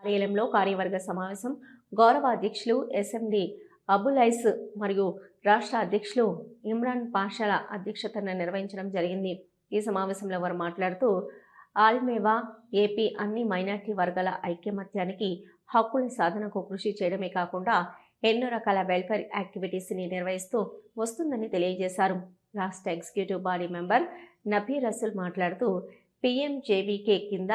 కార్యాలయంలో కార్యవర్గ సమావేశం. గౌరవ అధ్యక్షులు ఎస్ఎండి అబులైస్ మరియు రాష్ట్ర అధ్యక్షులు ఇమ్రాన్ పాషాల అధ్యక్షతన నిర్వహించడం జరిగింది. ఈ సమావేశంలో వారు మాట్లాడుతూ ఆల్మేవా ఏపీ అన్ని మైనార్టీ వర్గాల ఐక్యమత్యానికి హక్కుల సాధనకు కృషి చేయడమే కాకుండా ఎన్నో రకాల వెల్ఫేర్ యాక్టివిటీస్ని నిర్వహిస్తూ వస్తుందని తెలియజేశారు. రాష్ట్ర executive body member Nabi Rasool మాట్లాడుతూ పీఎంజేవీకే కింద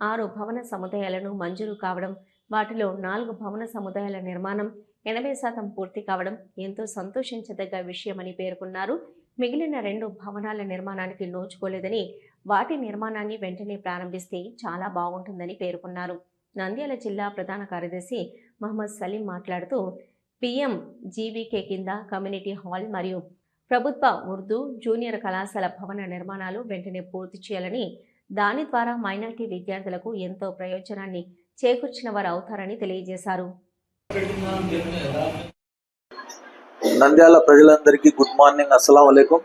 ఆరు భవన సముదాయాలను మంజూరు కావడం వాటిలో నాలుగు భవన సముదాయాల నిర్మాణం ఎనభై శాతం పూర్తి కావడం ఎంతో సంతోషించదగ్గ విషయమని పేర్కొన్నారు. మిగిలిన రెండు భవనాల నిర్మాణానికి నోచుకోలేదని వాటి నిర్మాణాన్ని వెంటనే ప్రారంభిస్తే చాలా బాగుంటుందని పేర్కొన్నారు. నంద్యాల జిల్లా ప్రధాన కార్యదర్శి మహమ్మద్ సలీం మాట్లాడుతూ పిఎం జీవీకే కింద కమ్యూనిటీ హాల్ మరియు ప్రభుత్వ ఉర్దూ జూనియర్ కళాశాల భవన నిర్మాణాలు వెంటనే పూర్తి చేయాలని దాని ద్వారా మైనార్టీ విద్యార్థులకు ఎంతో ప్రయోజనాన్ని చేకూర్చిన వారు అవుతారని తెలియజేశారు. నంద్యాల ప్రజలందరికీ గుడ్ మార్నింగ్ అస్సలం అయికం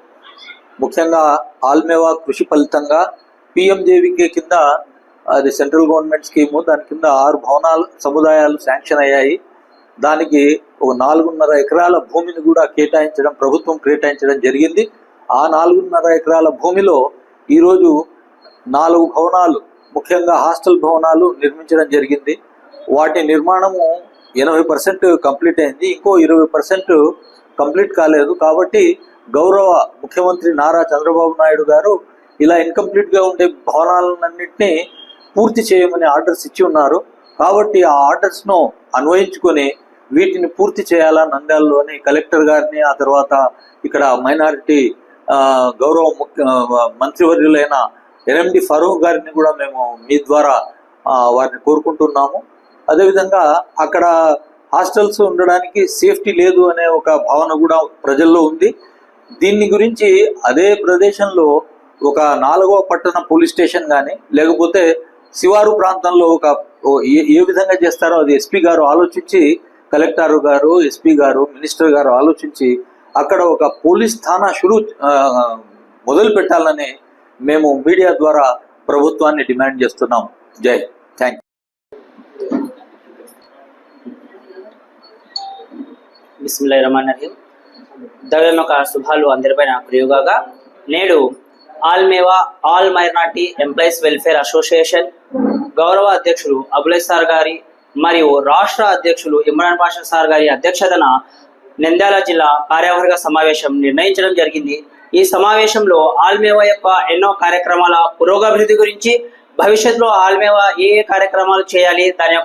ముఖ్యంగా ఆల్మేవా కృషి ఫలితంగా పిఎంజేవికే కింద అది సెంట్రల్ గవర్నమెంట్ స్కీము దాని కింద ఆరు భవనాలు సముదాయాలు శాంక్షన్ అయ్యాయి. దానికి ఒక నాలుగున్నర ఎకరాల భూమిని కూడా కేటాయించడం ప్రభుత్వం కేటాయించడం జరిగింది. ఆ నాలుగున్నర ఎకరాల భూమిలో ఈరోజు నాలుగు భవనాలు ముఖ్యంగా హాస్టల్ భవనాలు నిర్మించడం జరిగింది. వాటి నిర్మాణము ఎనభై పర్సెంట్ కంప్లీట్ అయింది. ఇంకో ఇరవై పర్సెంట్ కంప్లీట్ కాలేదు. కాబట్టి గౌరవ ముఖ్యమంత్రి నారా చంద్రబాబు నాయుడు గారు ఇలా ఇన్కంప్లీట్గా ఉండే భవనాలన్నింటినీ పూర్తి చేయమని ఆర్డర్స్ ఇచ్చి ఉన్నారు. కాబట్టి ఆ ఆర్డర్స్ను అన్వయించుకొని వీటిని పూర్తి చేయాలా నంద్యాలలోని కలెక్టర్ గారిని ఆ తర్వాత ఇక్కడ మైనారిటీ గౌరవ ముఖ్య మంత్రివర్యులైన ఎన్ఎండి ఫరూక్ గారిని కూడా మేము మీ ద్వారా వారిని కోరుకుంటున్నాము. అదేవిధంగా అక్కడ హాస్టల్స్ ఉండడానికి సేఫ్టీ లేదు అనే ఒక భావన కూడా ప్రజల్లో ఉంది. దీన్ని గురించి అదే ప్రదేశంలో ఒక నాలుగవ పట్టణ పోలీస్ స్టేషన్ కానీ లేకపోతే శివారు ప్రాంతంలో ఒక ఏ- ఏ విధంగా చేస్తారో అది ఎస్పీ గారు ఆలోచించి కలెక్టర్ గారు ఎస్పీ గారు మినిస్టర్ గారు ఆలోచించి అక్కడ ఒక పోలీస్ థానా షురు మొదలు పెట్టాలని మేము మీడియా ద్వారా ప్రభుత్వాన్ని డిమాండ్ చేస్తున్నాం. జై. థ్యాంక్ బిస్మిల్లా రహమాన్ రహీం. దగనొక శుభాలు అందరిపైన ప్రయోగాగా నేడు all మేవా all minority employees welfare association గౌరవ అధ్యక్షులు అబులై సార్ గారి మరియు రాష్ట్ర అధ్యక్షులు ఇమ్రాన్ పాషా సార్ గారి అధ్యక్షతన నంద్యాల జిల్లా కార్యవర్గ సమావేశం నిర్ణయించడం జరిగింది. ఈ సమావేశంలో ఆల్మేవా యొక్క ఎన్నో కార్యక్రమాల పురోగభివృద్ధి గురించి భవిష్యత్తులో ఆల్మేవా ఏ ఏ కార్యక్రమాలు చేయాలి దాని యొక్క